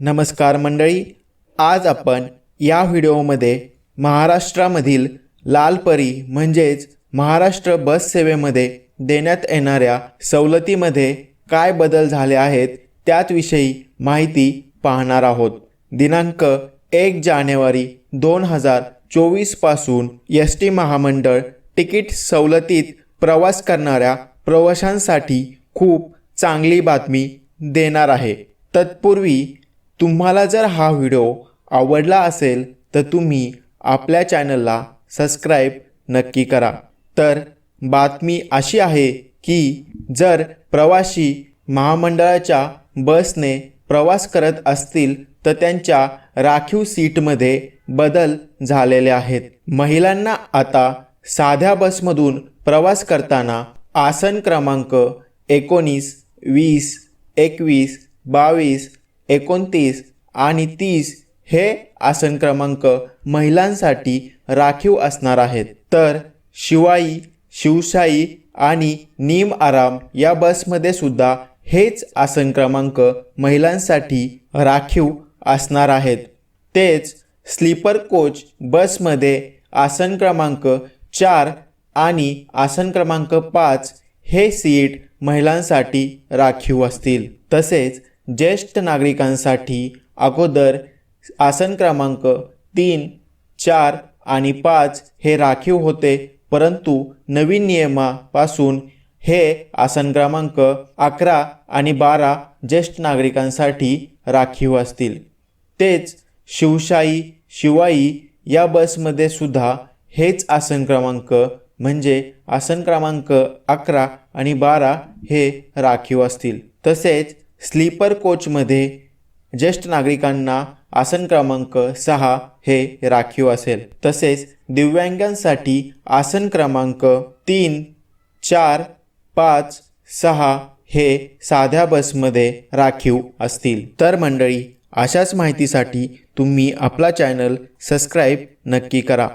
नमस्कार मंडळी आज आपण या व्हिडिओमध्ये महाराष्ट्रामधील लालपरी म्हणजेच महाराष्ट्र बस सेवेमध्ये देण्यात येणाऱ्या सवलतीमध्ये काय बदल झाले आहेत त्याचविषयी माहिती पाहणार आहोत. दिनांक एक जानेवारी दोन हजार चोवीसपासून एस टी महामंडळ तिकीट सवलतीत प्रवास करणाऱ्या प्रवाशांसाठी खूप चांगली बातमी देणार आहे. तत्पूर्वी तुम्हाला जर हा व्हिडिओ आवडला असेल तर तुम्ही आपल्या चॅनलला सबस्क्राईब नक्की करा. तर बातमी अशी आहे की जर प्रवासी महामंडळाच्या बसने प्रवास करत असतील तर त्यांच्या राखीव सीटमध्ये बदल झालेले आहेत. महिलांना आता साध्या बसमधून प्रवास करताना आसन क्रमांक एकोणीस वीस एकवीस बावीस एकोणतीस आणि तीस हे आसन क्रमांक महिलांसाठी राखीव असणार आहेत. तर शिवाई शिवशाही आणि नीम आराम या बसमध्ये सुद्धा हेच आसन क्रमांक महिलांसाठी राखीव असणार आहेत. तेच स्लीपर कोच बसमध्ये आसन क्रमांक चार आणि आसन क्रमांक पाच हे सीट महिलांसाठी राखीव असतील. तसेच ज्येष्ठ नागरिकांसाठी अगोदर आसन क्रमांक तीन चार आणि पाच हे राखीव होते परंतु नवीन नियमापासून हे आसन क्रमांक अकरा आणि बारा ज्येष्ठ नागरिकांसाठी राखीव असतील. तेच शिवशाही शिवाई या बसमध्ये सुद्धा हेच आसन क्रमांक म्हणजे आसन क्रमांक अकरा आणि बारा हे राखीव असतील. तसेच स्लीपर कोचमध्ये ज्येष्ठ नागरिकांना आसन क्रमांक सहा हे राखीव असेल. तसेच दिव्यांगांसाठी आसन क्रमांक तीन चार पाच सहा हे साध्या बसमध्ये राखीव असतील. तर मंडळी अशाच माहितीसाठी तुम्ही आपला चॅनल सबस्क्राईब नक्की करा.